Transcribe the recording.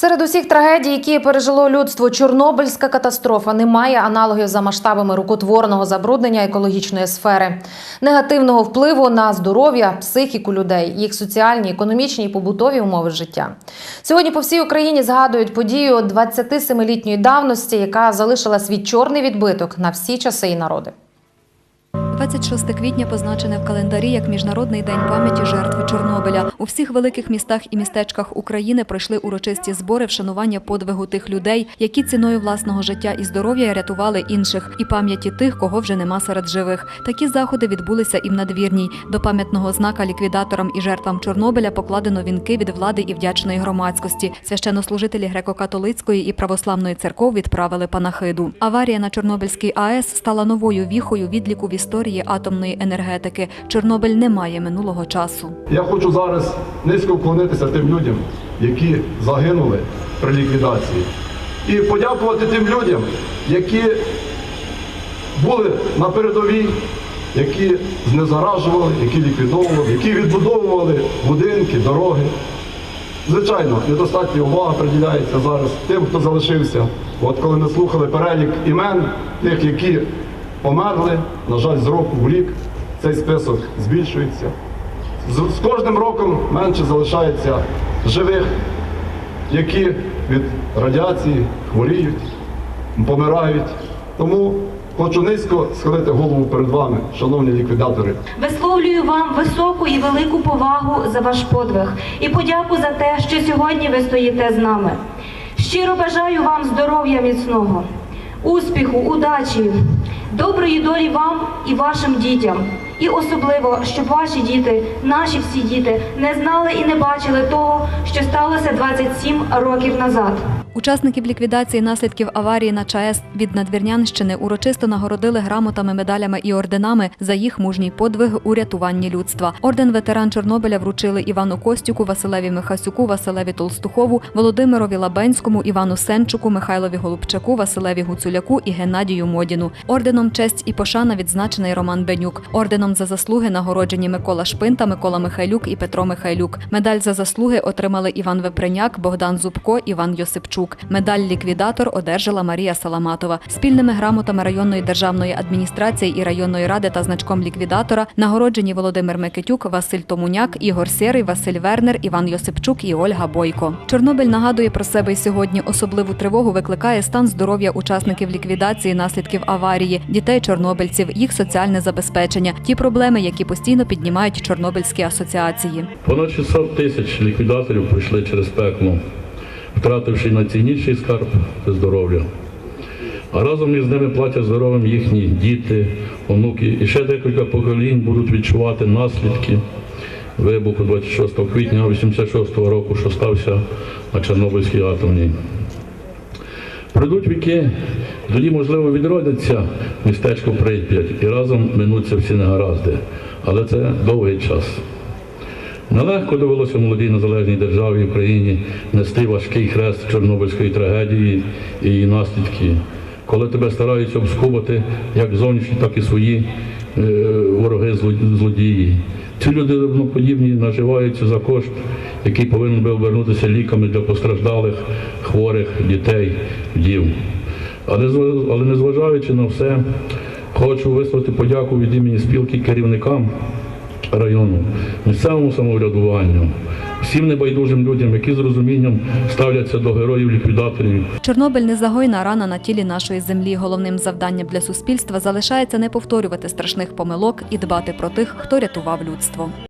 Серед усіх трагедій, які пережило людство, Чорнобильська катастрофа не має аналогів за масштабами рукотворного забруднення екологічної сфери, негативного впливу на здоров'я, психіку людей, їх соціальні, економічні і побутові умови життя. Сьогодні по всій Україні згадують подію 27-літньої давності, яка залишила свій чорний відбиток на всі часи і народи. 26 квітня позначене в календарі як Міжнародний день пам'яті жертв Чорнобиля. У всіх великих містах і містечках України пройшли урочисті збори вшанування подвигу тих людей, які ціною власного життя і здоров'я рятували інших, і пам'яті тих, кого вже нема серед живих. Такі заходи відбулися і в надвірній. До пам'ятного знака ліквідаторам і жертвам Чорнобиля покладено вінки від влади і вдячної громадськості. Священнослужителі греко-католицької і православної церков відправили панахиду. Аварія на Чорнобильській АЕС стала новою віхою відліку в історії атомної енергетики. Чорнобиль не має минулого часу. Я хочу зараз низько вклонитися тим людям, які загинули при ліквідації, і подякувати тим людям, які були на передовій, які знезаражували, які ліквідовували, які відбудовували будинки, дороги. Звичайно, недостатня увага приділяється зараз тим, хто залишився. От коли ми слухали перелік імен тих, які померли, на жаль, з року в рік цей список збільшується. З, кожним роком менше залишається живих, які від радіації хворіють, помирають. Тому хочу низько схилити голову перед вами, шановні ліквідатори. Висловлюю вам високу і велику повагу за ваш подвиг і подяку за те, що сьогодні ви стоїте з нами. Щиро бажаю вам здоров'я міцного, успіху, удачі, доброї долі вам і вашим дітям. І особливо, щоб ваші діти, наші всі діти, не знали і не бачили того, що сталося 27 років назад. Учасників ліквідації наслідків аварії на ЧАЕС від Надвірнянщини урочисто нагородили грамотами, медалями і орденами за їх мужній подвиг у рятуванні людства. Орден ветеран Чорнобиля вручили Івану Костюку, Василеві Михасюку, Василеві Толстухову, Володимирові Лабенському, Івану Сенчуку, Михайлові Голубчаку, Василеві Гуцуляку і Геннадію Модіну. Орденом честь і пошана відзначений Роман Бенюк. Орденом за заслуги нагороджені Микола Шпинта, Микола Михайлюк і Петро Михайлюк. Медаль за заслуги отримали Іван Вепреняк, Богдан Зубко, Іван Йосипчук. Медаль ліквідатор одержала Марія Саламатова. Спільними грамотами районної державної адміністрації і районної ради та значком ліквідатора нагороджені Володимир Микитюк, Василь Томуняк, Ігор Сєрий, Василь Вернер, Іван Йосипчук і Ольга Бойко. Чорнобиль нагадує про себе й сьогодні. Особливу тривогу викликає стан здоров'я учасників ліквідації наслідків аварії, дітей чорнобильців, їх соціальне забезпечення, ті проблеми, які постійно піднімають чорнобильські асоціації. Понад 600 тисяч ліквідаторів пройшли через пекло, втративши найцінніший скарб це здоров'я. А разом із ними платять здоров'ям їхні діти, онуки і ще декілька поколінь будуть відчувати наслідки вибуху 26 квітня 86 року, що стався на Чорнобильській атомній. Пройдуть віки, тоді, можливо, відродиться містечко Прип'ять і разом минуться всі негаразди. Але це довгий час. Нелегко довелося молодій незалежній державі Україні нести важкий хрест Чорнобильської трагедії і її наслідки, коли тебе стараються обскубати як зовнішні, так і свої е, вороги зло- злодії. Ці люди подібні наживаються за кошт, який повинен би обернутися ліками для постраждалих, хворих, дітей, зва- але незважаючи на все, хочу висловити подяку від імені спілки керівникам району, місцевому самоврядуванню, всім небайдужим людям, які з розумінням ставляться до героїв-ліквідаторів Чорнобиль незагойна рана на тілі нашої землі. Головним завданням для суспільства залишається не повторювати страшних помилок і дбати про тих, хто рятував людство.